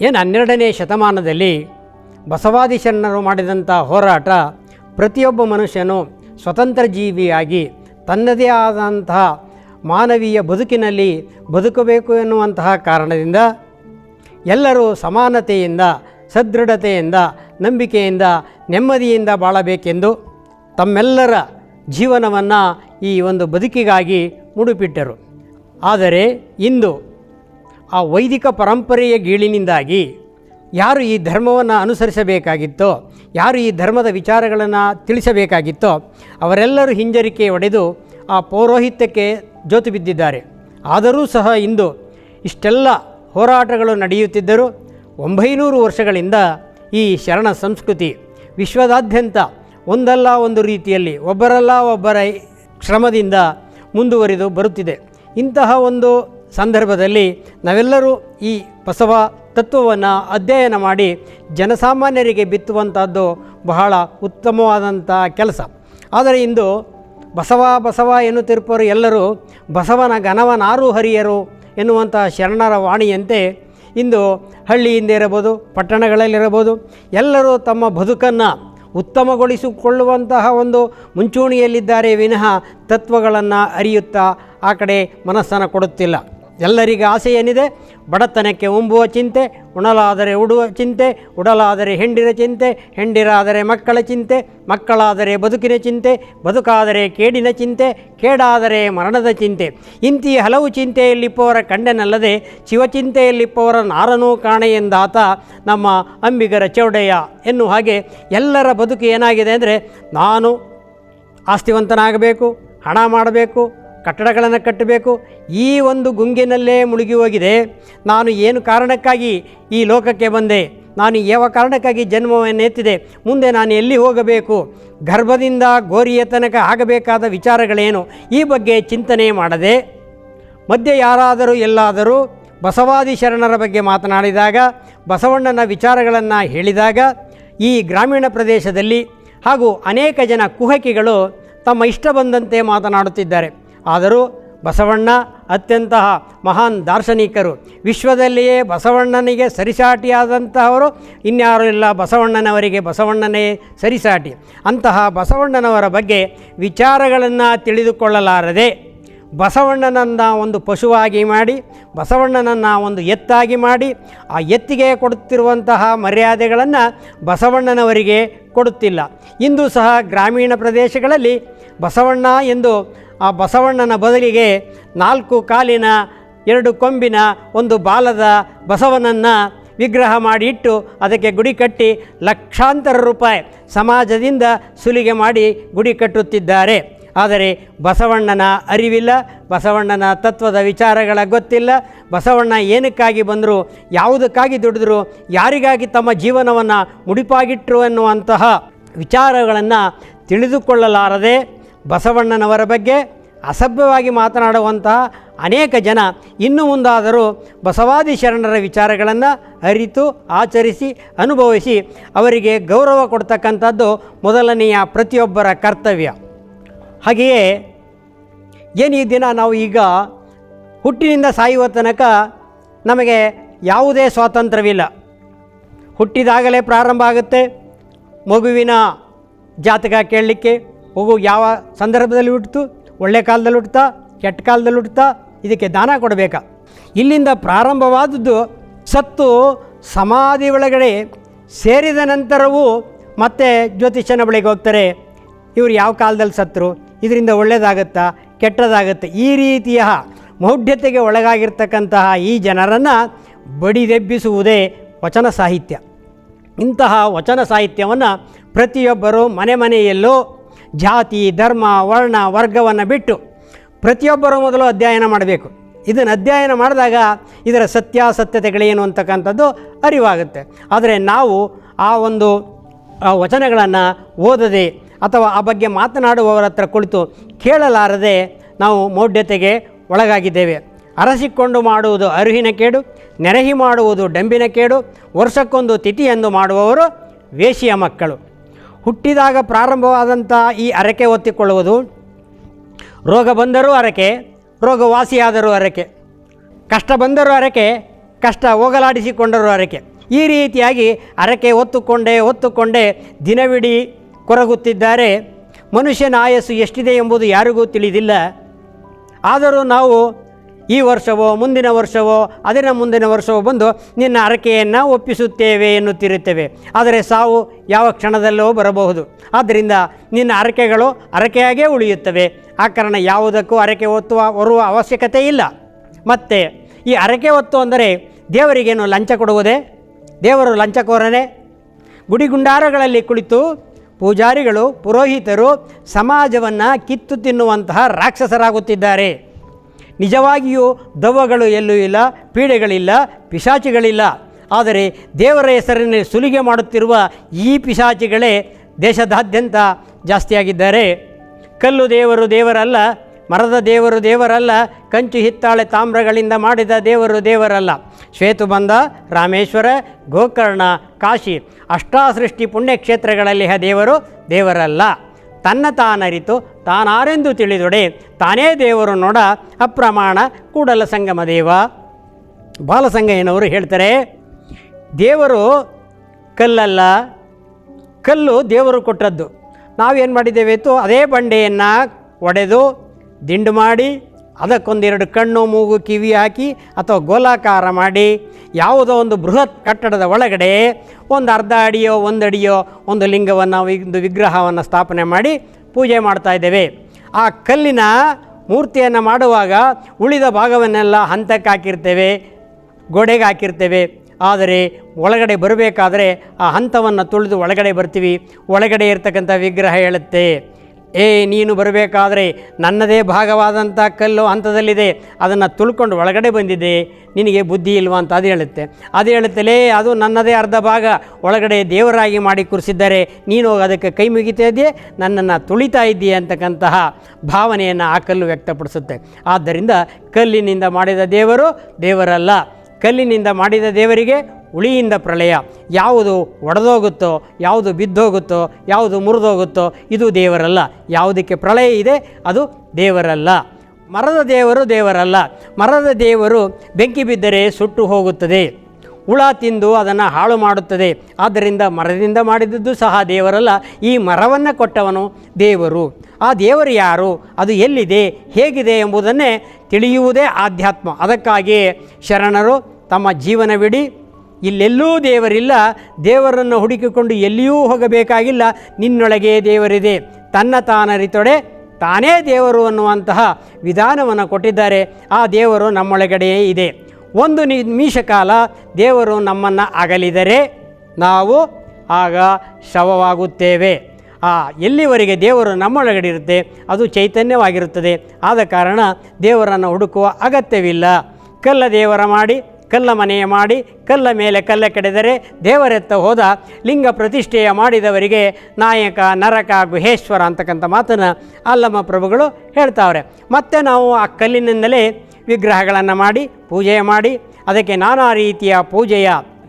ಏನು ಹನ್ನೆರಡನೇ ಶತಮಾನದಲ್ಲಿ ಬಸವಾದಿ ಶರಣರು ಮಾಡಿದಂಥ ಹೋರಾಟ ಪ್ರತಿಯೊಬ್ಬ ಮನುಷ್ಯನು ಸ್ವತಂತ್ರ ಜೀವಿಯಾಗಿ ತನ್ನದೇ ಆದಂತಹ ಮಾನವೀಯ ಬದುಕಿನಲ್ಲಿ ಬದುಕಬೇಕು ಎನ್ನುವಂತಹ ಕಾರಣದಿಂದ ಎಲ್ಲರೂ ಸಮಾನತೆಯಿಂದ, ಸದೃಢತೆಯಿಂದ, ನಂಬಿಕೆಯಿಂದ, ನೆಮ್ಮದಿಯಿಂದ ಬಾಳಬೇಕೆಂದು ತಮ್ಮೆಲ್ಲರ ಜೀವನವನ್ನು ಈ ಒಂದು ಬದುಕಿಗಾಗಿ ಮುಡುಪಿಟ್ಟರು. ಆದರೆ ಇಂದು ಆ ವೈದಿಕ ಪರಂಪರೆಯ ಗೀಳಿನಿಂದಾಗಿ ಯಾರು ಈ ಧರ್ಮವನ್ನು ಅನುಸರಿಸಬೇಕಾಗಿತ್ತೋ, ಯಾರು ಈ ಧರ್ಮದ ವಿಚಾರಗಳನ್ನು ತಿಳಿಸಬೇಕಾಗಿತ್ತೋ, ಅವರೆಲ್ಲರೂ ಹಿಂಜರಿಕೆ ಒಡೆದು ಆ ಪೌರೋಹಿತ್ಯಕ್ಕೆ ಜೋತು ಬಿದ್ದಿದ್ದಾರೆ. ಆದರೂ ಸಹ ಇಂದು ಇಷ್ಟೆಲ್ಲ ಹೋರಾಟಗಳು ನಡೆಯುತ್ತಿದ್ದರೂ ಒಂಬೈನೂರು ವರ್ಷಗಳಿಂದ ಈ ಶರಣ ಸಂಸ್ಕೃತಿ ವಿಶ್ವದಾದ್ಯಂತ ಒಂದಲ್ಲ ಒಂದು ರೀತಿಯಲ್ಲಿ, ಒಬ್ಬರಲ್ಲ ಒಬ್ಬರ ಶ್ರಮದಿಂದ ಮುಂದುವರಿದು ಬರುತ್ತಿದೆ. ಇಂತಹ ಒಂದು ಸಂದರ್ಭದಲ್ಲಿ ನಾವೆಲ್ಲರೂ ಈ ಬಸವ ತತ್ವವನ್ನು ಅಧ್ಯಯನ ಮಾಡಿ ಜನಸಾಮಾನ್ಯರಿಗೆ ಬಿತ್ತುವಂಥದ್ದು ಬಹಳ ಉತ್ತಮವಾದಂಥ ಕೆಲಸ. ಆದರೆ ಇಂದು ಬಸವ ಬಸವ ಎನ್ನುತ್ತಿರುವವರು ಎಲ್ಲರೂ ಬಸವನ ಘನವನಾರು ಹರಿಯರು ಎನ್ನುವಂಥ ಶರಣರ ವಾಣಿಯಂತೆ ಇಂದು ಹಳ್ಳಿಯಿಂದ ಇರಬಹುದು, ಪಟ್ಟಣಗಳಲ್ಲಿರಬಹುದು, ಎಲ್ಲರೂ ತಮ್ಮ ಬದುಕನ್ನು ಉತ್ತಮಗೊಳಿಸಿಕೊಳ್ಳುವಂತಹ ಒಂದು ಮುಂಚೂಣಿಯಲ್ಲಿದ್ದಾರೆ ವಿನಃ ತತ್ವಗಳನ್ನು ಅರಿಯುತ್ತಾ ಆ ಕಡೆ ಮನಸ್ಸನ್ನು ಕೊಡುತ್ತಿಲ್ಲ. ಎಲ್ಲರಿಗೆ ಆಸೆ ಏನಿದೆ? ಬಡತನಕ್ಕೆ ಉಂಬುವ ಚಿಂತೆ, ಉಣಲಾದರೆ ಉಡುವ ಚಿಂತೆ, ಉಡಲಾದರೆ ಹೆಂಡಿರ ಚಿಂತೆ, ಹೆಂಡಿರಾದರೆ ಮಕ್ಕಳ ಚಿಂತೆ, ಮಕ್ಕಳಾದರೆ ಬದುಕಿನ ಚಿಂತೆ, ಬದುಕಾದರೆ ಕೇಡಿನ ಚಿಂತೆ, ಕೇಡಾದರೆ ಮರಣದ ಚಿಂತೆ. ಇಂತಿ ಹಲವು ಚಿಂತೆಯಲ್ಲಿಪ್ಪವರ ಕಂಡನಲ್ಲದೆ ಶಿವಚಿಂತೆಯಲ್ಲಿಪ್ಪವರ ನಾರನೂ ಕಾಣೆ ಎಂದಾತ ನಮ್ಮ ಅಂಬಿಗರ ಚೌಡಯ್ಯ ಎನ್ನುವ ಹಾಗೆ ಎಲ್ಲರ ಬದುಕು ಏನಾಗಿದೆ ಅಂದರೆ, ನಾನು ಆಸ್ತಿವಂತನಾಗಬೇಕು, ಹಣ ಮಾಡಬೇಕು ಕಟ್ಟಡಗಳನ್ನು ಕಟ್ಟಬೇಕು. ಈ ಒಂದು ಗುಂಗಿನಲ್ಲೇ ಮುಳುಗಿ ಹೋಗಿದೆ. ನಾನು ಏನು ಕಾರಣಕ್ಕಾಗಿ ಈ ಲೋಕಕ್ಕೆ ಬಂದೆ? ನಾನು ಯಾವ ಕಾರಣಕ್ಕಾಗಿ ಜನ್ಮವನ್ನು ಎತ್ತಿದೆ ಮುಂದೆ ನಾನು ಎಲ್ಲಿ ಹೋಗಬೇಕು? ಗರ್ಭದಿಂದ ಗೋರಿಯ ತನಕ ಆಗಬೇಕಾದ ವಿಚಾರಗಳೇನು? ಈ ಬಗ್ಗೆ ಚಿಂತನೆ ಮಾಡದೆ, ಮಧ್ಯೆ ಯಾರಾದರೂ ಎಲ್ಲಾದರೂ ಬಸವಾದಿ ಶರಣರ ಬಗ್ಗೆ ಮಾತನಾಡಿದಾಗ, ಬಸವಣ್ಣನ ವಿಚಾರಗಳನ್ನು ಹೇಳಿದಾಗ, ಈ ಗ್ರಾಮೀಣ ಪ್ರದೇಶದಲ್ಲಿ ಹಾಗೂ ಅನೇಕ ಜನ ಕುಹಕಿಗಳು ತಮ್ಮ ಇಷ್ಟ ಬಂದಂತೆ ಮಾತನಾಡುತ್ತಿದ್ದಾರೆ. ಆದರೂ ಬಸವಣ್ಣ ಅತ್ಯಂತ ಮಹಾನ್ ದಾರ್ಶನಿಕರು. ವಿಶ್ವದಲ್ಲಿಯೇ ಬಸವಣ್ಣನಿಗೆ ಸರಿಸಾಟಿಯಾದಂತಹವರು ಇನ್ಯಾರೂ ಇಲ್ಲ. ಬಸವಣ್ಣನವರಿಗೆ ಬಸವಣ್ಣನೇ ಸರಿಸಾಟಿ. ಅಂತಹ ಬಸವಣ್ಣನವರ ಬಗ್ಗೆ ವಿಚಾರಗಳನ್ನು ತಿಳಿದುಕೊಳ್ಳಲಾರದೆ ಬಸವಣ್ಣನನ್ನು ಒಂದು ಪಶುವಾಗಿ ಮಾಡಿ, ಬಸವಣ್ಣನನ್ನು ಒಂದು ಎತ್ತಾಗಿ ಮಾಡಿ, ಆ ಎತ್ತಿಗೆ ಕೊಡುತ್ತಿರುವಂತಹ ಮರ್ಯಾದೆಗಳನ್ನು ಬಸವಣ್ಣನವರಿಗೆ ಕೊಡುತ್ತಿಲ್ಲ. ಇಂದು ಸಹ ಗ್ರಾಮೀಣ ಪ್ರದೇಶಗಳಲ್ಲಿ ಬಸವಣ್ಣ ಎಂದು ಆ ಬಸವಣ್ಣನ ಬದಲಿಗೆ ನಾಲ್ಕು ಕಾಲಿನ, ಎರಡು ಕೊಂಬಿನ, ಒಂದು ಬಾಲದ ಬಸವನನ್ನು ವಿಗ್ರಹ ಮಾಡಿ ಇಟ್ಟು ಅದಕ್ಕೆ ಗುಡಿ ಕಟ್ಟಿ ಲಕ್ಷಾಂತರ ರೂಪಾಯಿ ಸಮಾಜದಿಂದ ಸುಲಿಗೆ ಮಾಡಿ ಗುಡಿ ಕಟ್ಟುತ್ತಿದ್ದಾರೆ. ಆದರೆ ಬಸವಣ್ಣನ ಅರಿವಿಲ್ಲ, ಬಸವಣ್ಣನ ತತ್ವದ ವಿಚಾರಗಳ ಗೊತ್ತಿಲ್ಲ, ಬಸವಣ್ಣ ಏನಕ್ಕಾಗಿ ಬಂದರು, ಯಾವುದಕ್ಕಾಗಿ ದುಡಿದ್ರು, ಯಾರಿಗಾಗಿ ತಮ್ಮ ಜೀವನವನ್ನು ಮುಡಿಪಾಗಿಟ್ಟರು ಎನ್ನುವಂತಹ ವಿಚಾರಗಳನ್ನು ತಿಳಿದುಕೊಳ್ಳಲಾರದೆ ಬಸವಣ್ಣನವರ ಬಗ್ಗೆ ಅಸಭ್ಯವಾಗಿ ಮಾತನಾಡುವಂತಹ ಅನೇಕ ಜನ ಇನ್ನು ಮುಂದಾದರೂ ಬಸವಾದಿ ಶರಣರ ವಿಚಾರಗಳನ್ನು ಅರಿತು, ಆಚರಿಸಿ, ಅನುಭವಿಸಿ ಅವರಿಗೆ ಗೌರವ ಕೊಡ್ತಕ್ಕಂಥದ್ದು ಮೊದಲನೆಯ ಪ್ರತಿಯೊಬ್ಬರ ಕರ್ತವ್ಯ. ಹಾಗೆಯೇ ಏನು ಈ ದಿನ ನಾವು ಈಗ ಹುಟ್ಟಿನಿಂದ ಸಾಯುವ ತನಕ ನಮಗೆ ಯಾವುದೇ ಸ್ವಾತಂತ್ರ್ಯವಿಲ್ಲ. ಹುಟ್ಟಿದಾಗಲೇ ಪ್ರಾರಂಭ ಆಗುತ್ತೆ, ಮಗುವಿನ ಜಾತಕ ಕೇಳಲಿಕ್ಕೆ ಮಗು ಯಾವ ಸಂದರ್ಭದಲ್ಲಿ ಹುಟ್ಟಿತು ಒಳ್ಳೆ ಕಾಲದಲ್ಲಿ ಹುಟ್ಟುತ್ತಾ ಕೆಟ್ಟ ಕಾಲದಲ್ಲಿ ಹುಟ್ಟುತ್ತಾ ಇದಕ್ಕೆ ದಾನ ಕೊಡಬೇಕಾ. ಇಲ್ಲಿಂದ ಪ್ರಾರಂಭವಾದದ್ದು ಸತ್ತು ಸಮಾಧಿ ಒಳಗಡೆ ಸೇರಿದ ನಂತರವೂ ಮತ್ತೆ ಜ್ಯೋತಿಷ್ಯನ ಬಳಿಗೆ ಹೋಗ್ತಾರೆ. ಇವರು ಯಾವ ಕಾಲದಲ್ಲಿ ಸತ್ತರು ಇದರಿಂದ ಒಳ್ಳೆಯದಾಗುತ್ತಾ, ಕೆಟ್ಟದಾಗುತ್ತೆ? ಈ ರೀತಿಯ ಮೌಢ್ಯತೆಗೆ ಒಳಗಾಗಿರ್ತಕ್ಕಂತಹ ಈ ಜನರನ್ನು ಬಡಿದೆಬ್ಬಿಸುವುದೇ ವಚನ ಸಾಹಿತ್ಯ. ಇಂತಹ ವಚನ ಸಾಹಿತ್ಯವನ್ನು ಪ್ರತಿಯೊಬ್ಬರು ಮನೆ ಮನೆಯಲ್ಲೂ ಜಾತಿ, ಧರ್ಮ, ವರ್ಣ, ವರ್ಗವನ್ನು ಬಿಟ್ಟು ಪ್ರತಿಯೊಬ್ಬರೂ ಮೊದಲು ಅಧ್ಯಯನ ಮಾಡಬೇಕು. ಇದನ್ನು ಅಧ್ಯಯನ ಮಾಡಿದಾಗ ಇದರ ಸತ್ಯಾಸತ್ಯತೆಗಳೇನು ಅಂತಕ್ಕಂಥದ್ದು ಅರಿವಾಗುತ್ತೆ. ಆದರೆ ನಾವು ಆ ಒಂದು ವಚನಗಳನ್ನು ಓದದೆ ಅಥವಾ ಆ ಬಗ್ಗೆ ಮಾತನಾಡುವವರ ಹತ್ರ ಕುಳಿತು ಕೇಳಲಾರದೆ ನಾವು ಮೌಢ್ಯತೆಗೆ ಒಳಗಾಗಿದ್ದೇವೆ. ಅರಸಿಕೊಂಡು ಮಾಡುವುದು ಅರುಹಿನ ಕೇಡು, ನೆರಹಿ ಮಾಡುವುದು ಡಂಬಿನ ಕೇಡು, ವರ್ಷಕ್ಕೊಂದು ತಿಥಿಯೆಂದು ಮಾಡುವವರು ವೇಶಿಯ ಮಕ್ಕಳು. ಹುಟ್ಟಿದಾಗ ಪ್ರಾರಂಭವಾದಂಥ ಈ ಅರಕೆ ಒತ್ತಿಕೊಳ್ಳುವುದು. ರೋಗ ಬಂದರೂ ಅರಕೆ ರೋಗ ವಾಸಿಯಾದರೂ ಅರಕೆ. ಕಷ್ಟ ಬಂದರೂ ಅರಕೆ, ಕಷ್ಟ ಹೋಗಲಾಡಿಸಿಕೊಂಡರೂ ಅರಕೆ. ಈ ರೀತಿಯಾಗಿ ಅರಕೆ ಹೊತ್ತುಕೊಂಡೇ ಹೊತ್ತುಕೊಂಡೇ ದಿನವಿಡೀ ಕೊರಗುತ್ತಿದ್ದಾರೆ. ಮನುಷ್ಯನ ಆಯಸ್ಸು ಎಷ್ಟಿದೆ ಎಂಬುದು ಯಾರಿಗೂ ತಿಳಿದಿಲ್ಲ. ಆದರೂ ನಾವು ಈ ವರ್ಷವೋ, ಮುಂದಿನ ವರ್ಷವೋ, ಅದರ ಮುಂದಿನ ವರ್ಷವೋ ಬಂದು ನಿನ್ನ ಹರಕೆಯನ್ನು ಒಪ್ಪಿಸುತ್ತೇವೆ ಎನ್ನುತ್ತಿರುತ್ತೇವೆ. ಆದರೆ ಸಾವು ಯಾವ ಕ್ಷಣದಲ್ಲೋ ಬರಬಹುದು. ಆದ್ದರಿಂದ ನಿನ್ನ ಹರಕೆಗಳು ಹರಕೆಯಾಗೇ ಉಳಿಯುತ್ತವೆ. ಆ ಕಾರಣ ಯಾವುದಕ್ಕೂ ಹರಕೆ ಒತ್ತುವ ಹೊರುವ ಅವಶ್ಯಕತೆ ಇಲ್ಲ. ಮತ್ತು ಈ ಹರಕೆ ಒತ್ತು ಅಂದರೆ ದೇವರಿಗೇನು ಲಂಚ ಕೊಡುವುದೇ? ದೇವರು ಲಂಚಕೋರನೇ? ಗುಡಿಗುಂಡಾರಗಳಲ್ಲಿ ಕುಳಿತು ಪೂಜಾರಿಗಳು, ಪುರೋಹಿತರು ಸಮಾಜವನ್ನು ಕಿತ್ತು ತಿನ್ನುವಂತಹ ರಾಕ್ಷಸರಾಗುತ್ತಿದ್ದಾರೆ. ನಿಜವಾಗಿಯೂ ದವ್ವಗಳು ಎಲ್ಲೂ ಇಲ್ಲ, ಪೀಡೆಗಳಿಲ್ಲ, ಪಿಶಾಚಿಗಳಿಲ್ಲ. ಆದರೆ ದೇವರ ಹೆಸರಿನಲ್ಲಿ ಸುಲಿಗೆ ಮಾಡುತ್ತಿರುವ ಈ ಪಿಶಾಚಿಗಳೇ ದೇಶದಾದ್ಯಂತ ಜಾಸ್ತಿಯಾಗಿದ್ದಾರೆ. ಕಲ್ಲು ದೇವರು ದೇವರಲ್ಲ, ಮರದ ದೇವರು ದೇವರಲ್ಲ, ಕಂಚು ಹಿತ್ತಾಳೆ ತಾಮ್ರಗಳಿಂದ ಮಾಡಿದ ದೇವರು ದೇವರಲ್ಲ. ಶ್ವೇತುಬಂಧ ರಾಮೇಶ್ವರ, ಗೋಕರ್ಣ, ಕಾಶಿ, ಅಷ್ಟಾಸೃಷ್ಟಿ ಪುಣ್ಯಕ್ಷೇತ್ರಗಳಲ್ಲಿ ದೇವರು ದೇವರಲ್ಲ. ತನ್ನ ತಾನರಿತು ತಾನಾರೆಂದು ತಿಳಿದೊಡೆ, ತಾನೇ ದೇವರು ನೋಡ ಅಪ್ರಮಾಣ ಕೂಡಲ ಸಂಗಮ ದೇವ. ಬಾಲಸಂಗಯ್ಯನವರು ಹೇಳ್ತಾರೆ, ದೇವರು ಕಲ್ಲಲ್ಲ, ಕಲ್ಲು ದೇವರು ಕೊಟ್ಟದ್ದು. ನಾವೇನು ಮಾಡಿದ್ದೇವೆ ಅದೇ ಬಂಡೆಯನ್ನು ಒಡೆದು, ದಿಂಡು ಮಾಡಿ ಅದಕ್ಕೊಂದೆರಡು ಕಣ್ಣು, ಮೂಗು, ಕಿವಿ ಹಾಕಿ ಅಥವಾ ಗೋಲಾಕಾರ ಮಾಡಿ ಯಾವುದೋ ಒಂದು ಬೃಹತ್ ಕಟ್ಟಡದ ಒಳಗಡೆ ಒಂದು ಅರ್ಧ ಅಡಿಯೋ, ಒಂದು ಅಡಿಯೋ, ಒಂದು ಲಿಂಗವನ್ನು, ಒಂದು ವಿಗ್ರಹವನ್ನು ಸ್ಥಾಪನೆ ಮಾಡಿ ಪೂಜೆ ಮಾಡ್ತಾ ಇದ್ದೇವೆ. ಆ ಕಲ್ಲಿನ ಮೂರ್ತಿಯನ್ನು ಮಾಡುವಾಗ ಉಳಿದ ಭಾಗವನ್ನೆಲ್ಲ ಹಂತಕ್ಕೆ ಹಾಕಿರ್ತೇವೆ, ಗೋಡೆಗೆ ಹಾಕಿರ್ತೇವೆ. ಆದರೆ ಒಳಗಡೆ ಬರಬೇಕಾದ್ರೆ ಆ ಹಂತವನ್ನು ತುಳಿದು ಒಳಗಡೆ ಬರ್ತೀವಿ. ಒಳಗಡೆ ಇರ್ತಕ್ಕಂಥ ವಿಗ್ರಹ ಹೇಳುತ್ತೆ. ಏ, ನೀನು ಬರಬೇಕಾದ್ರೆ ನನ್ನದೇ ಭಾಗವಾದಂಥ ಕಲ್ಲು ಹಂತದಲ್ಲಿದೆ. ಅದನ್ನು ತುಳ್ಕೊಂಡು ಒಳಗಡೆ ಬಂದಿದೆ. ನಿನಗೆ ಬುದ್ಧಿ ಇಲ್ವಾ ಅಂತ ಅದು ಹೇಳುತ್ತೆ. ಅದು ಹೇಳುತ್ತಲೇ ಅದು ನನ್ನದೇ ಅರ್ಧ ಭಾಗ. ಒಳಗಡೆ ದೇವರಾಗಿ ಮಾಡಿ ಕೂರಿಸಿದ್ದಾರೆ. ನೀನು ಅದಕ್ಕೆ ಕೈ ಮುಗಿತಾ ಇದೆಯೇ ನನ್ನನ್ನು ತುಳಿತಾ ಇದ್ದೀಯ ಅಂತಕ್ಕಂತಹ ಭಾವನೆಯನ್ನು ಆ ಕಲ್ಲು ವ್ಯಕ್ತಪಡಿಸುತ್ತೆ. ಆದ್ದರಿಂದ ಕಲ್ಲಿನಿಂದ ಮಾಡಿದ ದೇವರು ದೇವರಲ್ಲ. ಕಲ್ಲಿನಿಂದ ಮಾಡಿದ ದೇವರಿಗೆ ಉಳಿಯಿಂದ ಪ್ರಳಯ. ಯಾವುದು ಒಡೆದೋಗುತ್ತೋ, ಯಾವುದು ಬಿದ್ದೋಗುತ್ತೋ, ಯಾವುದು ಮುರಿದೋಗುತ್ತೋ ಇದು ದೇವರಲ್ಲ. ಯಾವುದಕ್ಕೆ ಪ್ರಳಯ ಇದೆ, ಅದು ದೇವರಲ್ಲ. ಮರದ ದೇವರು ದೇವರಲ್ಲ. ಮರದ ದೇವರು ಬೆಂಕಿ ಬಿದ್ದರೆ ಸುಟ್ಟು ಹೋಗುತ್ತದೆ. ಹುಳ ತಿಂದು ಅದನ್ನು ಹಾಳು ಮಾಡುತ್ತದೆ. ಆದ್ದರಿಂದ ಮರದಿಂದ ಮಾಡಿದದ್ದು ಸಹ ದೇವರಲ್ಲ. ಈ ಮರವನ್ನು ಕೊಟ್ಟವನು ದೇವರು. ಆ ದೇವರು ಯಾರು, ಅದು ಎಲ್ಲಿದೆ, ಹೇಗಿದೆ ಎಂಬುದನ್ನೇ ತಿಳಿಯುವುದೇ ಆಧ್ಯಾತ್ಮ. ಅದಕ್ಕಾಗಿ ಶರಣರು ತಮ್ಮ ಜೀವನವಿಡೀ ಇಲ್ಲೆಲ್ಲೂ ದೇವರಿಲ್ಲ, ದೇವರನ್ನು ಹುಡುಕಿಕೊಂಡು ಎಲ್ಲಿಯೂ ಹೋಗಬೇಕಾಗಿಲ್ಲ, ನಿನ್ನೊಳಗೆ ದೇವರಿದೆ. ತನ್ನ ತಾನರಿತೊಡೆ ತಾನೇ ದೇವರು ಅನ್ನುವಂತಹ ವಿಧಾನವನ್ನು ಕೊಟ್ಟಿದ್ದಾರೆ. ಆ ದೇವರು ನಮ್ಮೊಳಗಡೆಯೇ ಇದೆ. ಒಂದು ನಿಮಿಷ ಕಾಲ ದೇವರು ನಮ್ಮನ್ನು ಅಗಲಿದರೆ ನಾವು ಆಗ ಶವವಾಗುತ್ತೇವೆ. ಆ, ಎಲ್ಲಿವರೆಗೆ ದೇವರು ನಮ್ಮೊಳಗಡೆ ಇರುತ್ತೆ, ಅದು ಚೈತನ್ಯವಾಗಿರುತ್ತದೆ. ಆದ ಕಾರಣ ದೇವರನ್ನು ಹುಡುಕುವ ಅಗತ್ಯವಿಲ್ಲ. ಕಲ್ಲ ದೇವರ ಮಾಡಿ ಕಲ್ಲ ಮನೆಯ ಮಾಡಿ, ಕಲ್ಲ ಮೇಲೆ ಕಲ್ಲ ಕೆಡೆದರೆ ದೇವರೆತ್ತ ಹೋದ ಲಿಂಗ ಪ್ರತಿಷ್ಠೆಯ ಮಾಡಿದವರಿಗೆ ನಾಯಕ, ನರಕ, ಗುಹೇಶ್ವರ ಅಂತಕ್ಕಂಥ ಮಾತನ್ನು ಅಲ್ಲಮ್ಮ ಪ್ರಭುಗಳು ಹೇಳ್ತಾವ್ರೆ. ಮತ್ತು ನಾವು ಆ ಕಲ್ಲಿನಿಂದಲೇ ವಿಗ್ರಹಗಳನ್ನು ಮಾಡಿ, ಪೂಜೆ ಮಾಡಿ, ಅದಕ್ಕೆ ನಾನಾ ರೀತಿಯ ಪೂಜೆಯ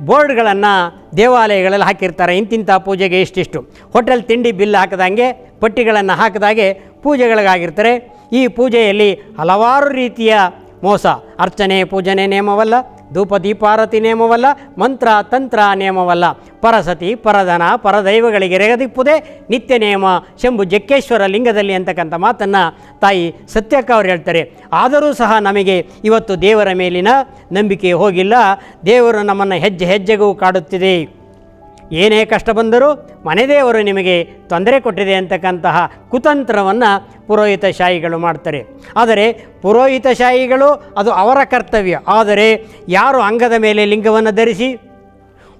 ಬೋರ್ಡ್ಗಳನ್ನು ದೇವಾಲಯಗಳಲ್ಲಿ ಹಾಕಿರ್ತಾರೆ. ಇಂತಿಂಥ ಪೂಜೆಗೆ ಇಷ್ಟಿಷ್ಟು ಹೋಟೆಲ್ ತಿಂಡಿ ಬಿಲ್ ಹಾಕಿದಂಗೆ, ಪಟ್ಟಿಗಳನ್ನು ಹಾಕಿದಾಗೆ ಪೂಜೆಗಳಿಗಾಗಿರ್ತಾರೆ. ಈ ಪೂಜೆಯಲ್ಲಿ ಹಲವಾರು ರೀತಿಯ ಮೋಸ. ಅರ್ಚನೆ, ಪೂಜನೆ ನೇಮವಲ್ಲ. ಧೂಪ ದೀಪಾರತಿ ನೇಮವಲ್ಲ, ಮಂತ್ರ ತಂತ್ರ ನೇಮವಲ್ಲ. ಪರಸತಿ, ಪರಧನ, ಪರದೈವಗಳಿಗೆ ರೆಗದಿಪ್ಪುದೇ, ನಿತ್ಯ ನೇಮ, ಶಂಭು ಜಕ್ಕೇಶ್ವರ ಲಿಂಗದಲ್ಲಿ ಅಂತಕ್ಕಂಥ ಮಾತನ್ನು ತಾಯಿ ಸತ್ಯಕ್ಕ ಅವರು ಹೇಳ್ತಾರೆ. ಆದರೂ ಸಹ ನಮಗೆ ಇವತ್ತು ದೇವರ ಮೇಲಿನ ನಂಬಿಕೆ ಹೋಗಿಲ್ಲ. ದೇವರು ನಮ್ಮನ್ನು ಹೆಜ್ಜೆ ಹೆಜ್ಜೆಗೂ ಕಾಡುತ್ತಿದೆ. ಏನೇ ಕಷ್ಟ ಬಂದರೂ ಮನೆದೇವರು ನಿಮಗೆ ತೊಂದರೆ ಕೊಟ್ಟಿದೆ ಅಂತಕ್ಕಂತಹ ಕುತಂತ್ರವನ್ನು ಪುರೋಹಿತ ಶಾಹಿಗಳು ಮಾಡ್ತಾರೆ. ಆದರೆ ಪುರೋಹಿತ ಶಾಹಿಗಳು ಅದು ಅವರ ಕರ್ತವ್ಯ. ಆದರೆ ಯಾರು ಅಂಗದ ಮೇಲೆ ಲಿಂಗವನ್ನು ಧರಿಸಿ?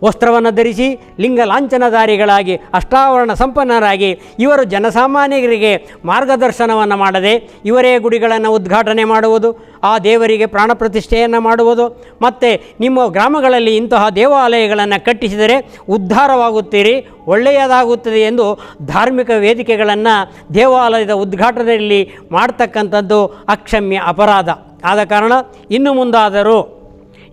ವಸ್ತ್ರವನ್ನು ಧರಿಸಿ ಲಿಂಗ ಲಾಂಛನಧಾರಿಗಳಾಗಿ, ಅಷ್ಟಾವರಣ ಸಂಪನ್ನರಾಗಿ ಇವರು ಜನಸಾಮಾನ್ಯರಿಗೆ ಮಾರ್ಗದರ್ಶನವನ್ನು ಮಾಡದೆ ಇವರೇ ಗುಡಿಗಳನ್ನು ಉದ್ಘಾಟನೆ ಮಾಡುವುದು, ಆ ದೇವರಿಗೆ ಪ್ರಾಣ ಪ್ರತಿಷ್ಠೆಯನ್ನು ಮಾಡುವುದು, ಮತ್ತು ನಿಮ್ಮ ಗ್ರಾಮಗಳಲ್ಲಿ ಇಂತಹ ದೇವಾಲಯಗಳನ್ನು ಕಟ್ಟಿಸಿದರೆ ಉದ್ಧಾರವಾಗುತ್ತೀರಿ, ಒಳ್ಳೆಯದಾಗುತ್ತದೆ ಎಂದು ಧಾರ್ಮಿಕ ವೇದಿಕೆಗಳನ್ನು ದೇವಾಲಯದ ಉದ್ಘಾಟನೆಯಲ್ಲಿ ಮಾಡ್ತಕ್ಕಂಥದ್ದು ಅಕ್ಷಮ್ಯ ಅಪರಾಧ. ಆದ ಕಾರಣ ಇನ್ನು ಮುಂದಾದರೂ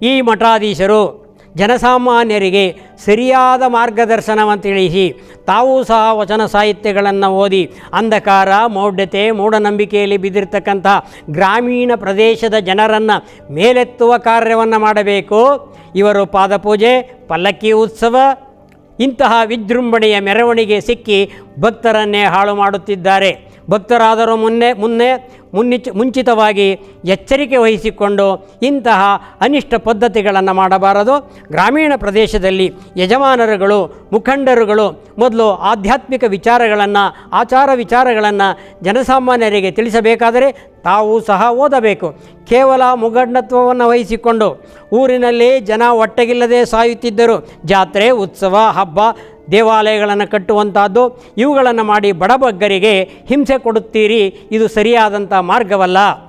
ಈ ಮಠಾಧೀಶರು ಜನಸಾಮಾನ್ಯರಿಗೆ ಸರಿಯಾದ ಮಾರ್ಗದರ್ಶನವನ್ನು ತಿಳಿಸಿ ತಾವೂ ಸಹ ವಚನ ಸಾಹಿತ್ಯಗಳನ್ನು ಓದಿ, ಅಂಧಕಾರ, ಮೌಢ್ಯತೆ, ಮೂಢನಂಬಿಕೆಯಲ್ಲಿ ಬಿದ್ದಿರ್ತಕ್ಕಂಥ ಗ್ರಾಮೀಣ ಪ್ರದೇಶದ ಜನರನ್ನು ಮೇಲೆತ್ತುವ ಕಾರ್ಯವನ್ನು ಮಾಡಬೇಕು. ಇವರು ಪಾದಪೂಜೆ, ಪಲ್ಲಕ್ಕಿ ಉತ್ಸವ, ಇಂತಹ ವಿಜೃಂಭಣೆಯ ಮೆರವಣಿಗೆ ಸಿಕ್ಕಿ ಭಕ್ತರನ್ನೇ ಹಾಳು ಮಾಡುತ್ತಿದ್ದಾರೆ. ಭಕ್ತರಾದರೂ ಮುನ್ನೆ ಮುನ್ನೆ, ಮುನ್ನಿಚ್, ಮುಂಚಿತವಾಗಿ ಎಚ್ಚರಿಕೆ ವಹಿಸಿಕೊಂಡು ಇಂತಹ ಅನಿಷ್ಟ ಪದ್ಧತಿಗಳನ್ನು ಮಾಡಬಾರದು. ಗ್ರಾಮೀಣ ಪ್ರದೇಶದಲ್ಲಿ ಯಜಮಾನರುಗಳು, ಮುಖಂಡರುಗಳು ಮೊದಲು ಆಧ್ಯಾತ್ಮಿಕ ವಿಚಾರಗಳನ್ನು, ಆಚಾರ ವಿಚಾರಗಳನ್ನು ಜನಸಾಮಾನ್ಯರಿಗೆ ತಿಳಿಸಬೇಕಾದರೆ ತಾವು ಸಹ ಓದಬೇಕು. ಕೇವಲ ಮುಗಣ್ಣತ್ವವನ್ನು ವಹಿಸಿಕೊಂಡು ಊರಿನಲ್ಲಿ ಜನ ಒಟ್ಟಗಿಲ್ಲದೆ ಸಾಯುತ್ತಿದ್ದರು. ಜಾತ್ರೆ, ಉತ್ಸವ, ಹಬ್ಬ ದೇವಾಲಯಗಳನ್ನು ಕಟ್ಟುವಂಥದ್ದು ಇವುಗಳನ್ನು ಮಾಡಿ ಬಡಬಗ್ಗರಿಗೆ ಹಿಂಸೆ ಕೊಡುತ್ತೀರಿ. ಇದು ಸರಿಯಾದಂಥ ಮಾರ್ಗವಲ್ಲ.